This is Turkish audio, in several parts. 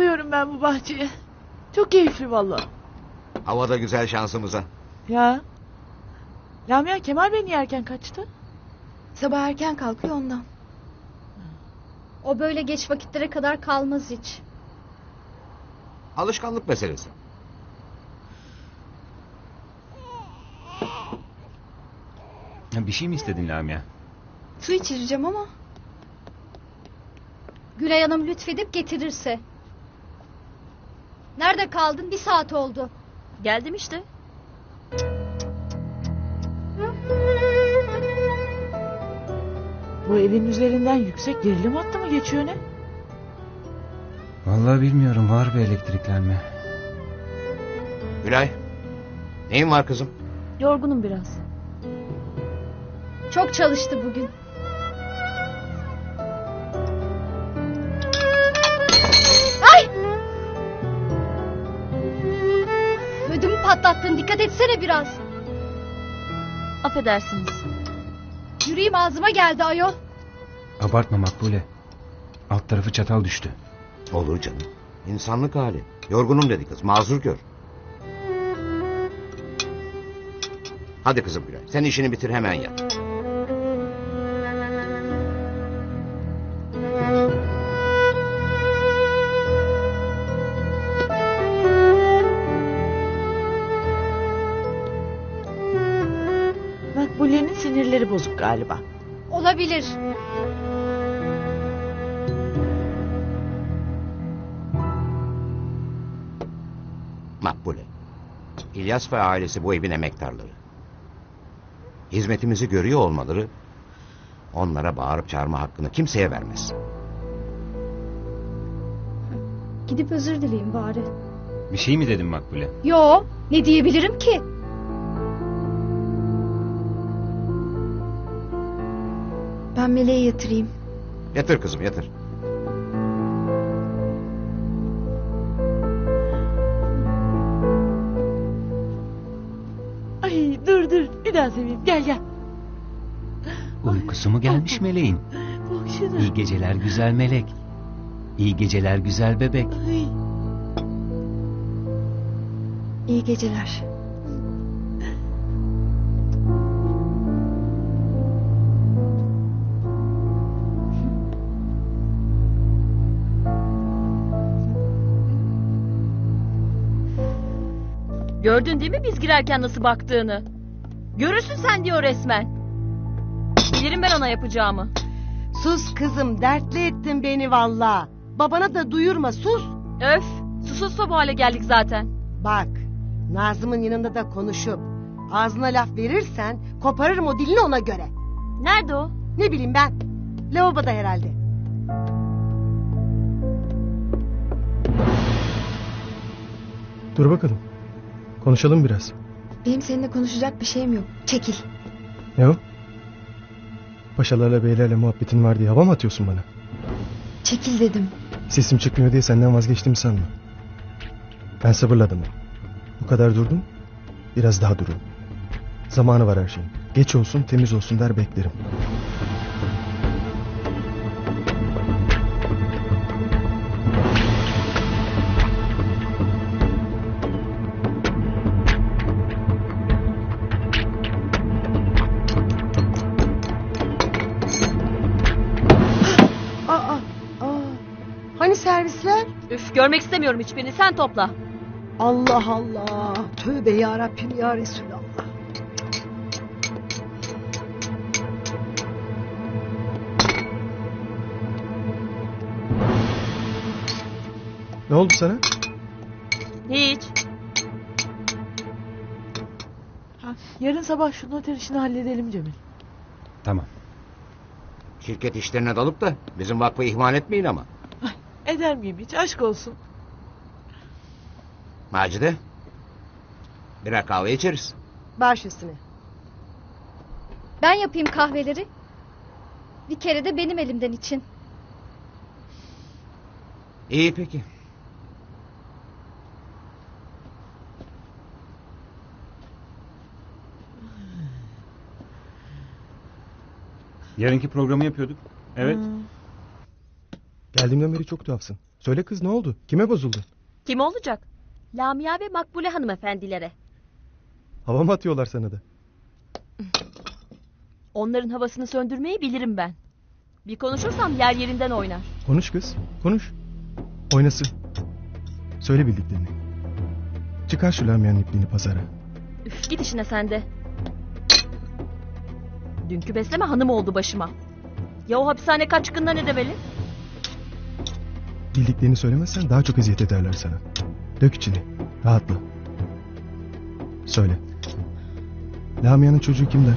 Bayılıyorum ben bu bahçeye. Çok keyifli valla. Hava da güzel şansımıza. Ya. Lamia Kemal Bey niye erken kaçtı? Sabah erken kalkıyor ondan. O böyle geç vakitlere kadar kalmaz hiç. Alışkanlık meselesi. Ya bir şey mi istedin Lamia? Su içireceğim ama. Gülay Hanım lütfedip getirirse. Nerede kaldın? Bir saat oldu. Geldim işte. Bu evin üzerinden yüksek gerilim hattı mı geçiyor ne? Vallahi bilmiyorum var bir elektriklenme. Gülay. Neyin var kızım? Yorgunum biraz. Çok çalıştı bugün. Patlattın. Dikkat etsene biraz. Affedersiniz. Yüreğim ağzıma geldi ayol. Abartma Makbule. Alt tarafı çatal düştü. Olur canım. İnsanlık hali. Yorgunum dedi kız. Mazur gör. Hadi kızım Gülay. Sen işini bitir hemen yat. Makbule'nin sinirleri bozuk galiba. Olabilir. Makbule. İlyas ve ailesi bu evin emektarları. Hizmetimizi görüyor olmaları onlara bağırıp çağırma hakkını kimseye vermez. Gidip özür dileyim bari. Bir şey mi dedim Makbule? Yo, ne diyebilirim ki? Ben Meleğe yatırayım. Yatır kızım yatır. Ay dur dur bir daha seveyim gel gel. Uykusu mu gelmiş meleğin? Bak şuna. İyi geceler güzel melek. İyi geceler güzel bebek. Ay. İyi geceler. Gördün değil mi biz girerken nasıl baktığını? Görürsün sen diyor resmen. Bilirim ben ona yapacağımı. Sus kızım dertli ettin beni valla. Babana da duyurma sus. Öf. Susuzsa bu hale geldik zaten. Bak Nazım'ın yanında da konuşup ağzına laf verirsen koparırım o dilini ona göre. Nerede o? Ne bileyim ben. Lavaboda herhalde. Dur bakalım. Konuşalım biraz. Benim seninle konuşacak bir şeyim yok. Çekil. Ne o? Paşalarla beylerle muhabbetin var diye hava mı atıyorsun bana? Çekil dedim. Sesim çıkmıyor diye senden vazgeçtim sanma. Ben sabırlı adamım. Bu kadar durdum. Biraz daha durun. Zamanı var her şeyin. Geç olsun temiz olsun der beklerim. Görmek istemiyorum hiçbirini sen topla. Allah Allah. Tövbe ya Rabbim ya Resulallah. Ne oldu sana? Hiç. Ha, yarın sabah şu noter işini halledelim Cemil. Tamam. Şirket işlerine dalıp da bizim vakfı ihmal etmeyin ama. Eder miyim hiç aşk olsun. Macide. Birer kahve içeriz. Baş üstüne. Ben yapayım kahveleri. Bir kere de benim elimden için. İyi peki. Yarınki programı yapıyorduk. Evet. Ha. Geldiğimden beri çok tuhafsın. Söyle kız ne oldu? Kime bozuldun? Kim olacak? Lamia ve Makbule hanımefendilere. Hava mı atıyorlar sana da? Onların havasını söndürmeyi bilirim ben. Bir konuşursam yer yerinden oynar. Konuş kız. Konuş. Oynasın. Söyle bildiklerini. Çıkar şu Lamia'nın ipliğini pazara. Üf git işine sen de. Dünkü besleme hanım oldu başıma. Ya o hapishane kaçkınlar ne demeli? Bildiklerini söylemezsen daha çok eziyet ederler sana. Dök içini. Rahatla. Söyle. Lamia'nın çocuğu kimden?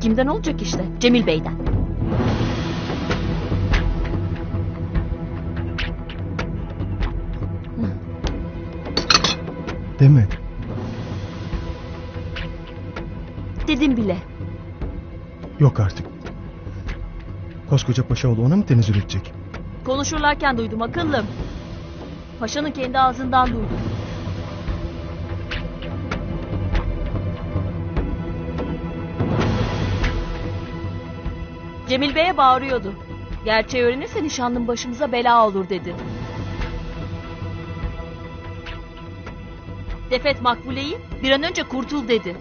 Kimden olacak işte? Cemil Bey'den. Deme. Dedim bile. Yok artık. Koskoca Paşaoğlu ona mı tenezzül edecek? Konuşurlarken duydum akıllım. Paşanın kendi ağzından duydum. Cemil Bey'e bağırıyordu. Gerçeği öğrenirse nişanlım başımıza bela olur dedi. Defet Makbule'yi bir an önce kurtul dedi.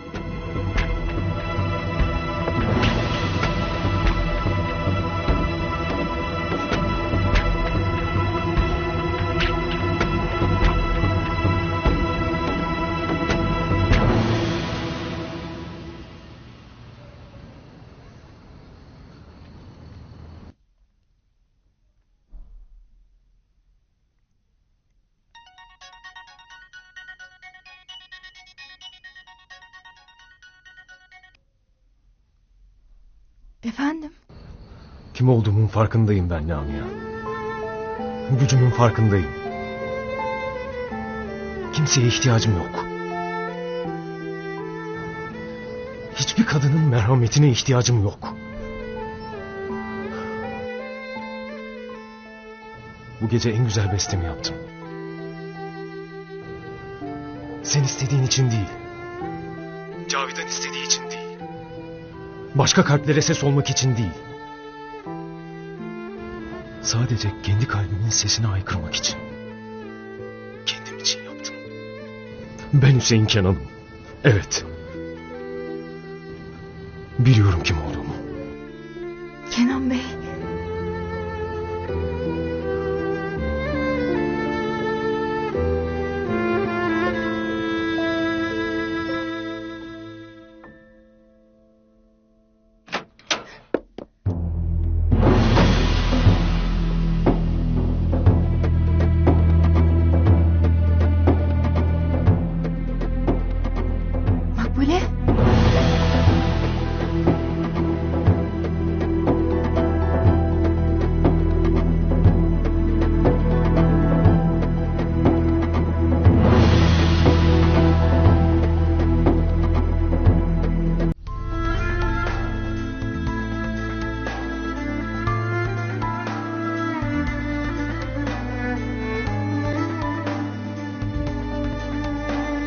Efendim? Kim olduğumun farkındayım ben Lamia. Gücümün farkındayım. Kimseye ihtiyacım yok. Hiçbir kadının merhametine ihtiyacım yok. Bu gece en güzel bestemi yaptım. Sen istediğin için değil. Cavidan istediği için değil. Başka kalplere ses olmak için değil. Sadece kendi kalbimin sesine aykırmak için. Kendim için yaptım. Ben Hüseyin Kenan'ım. Evet. Biliyorum kim olduğumu.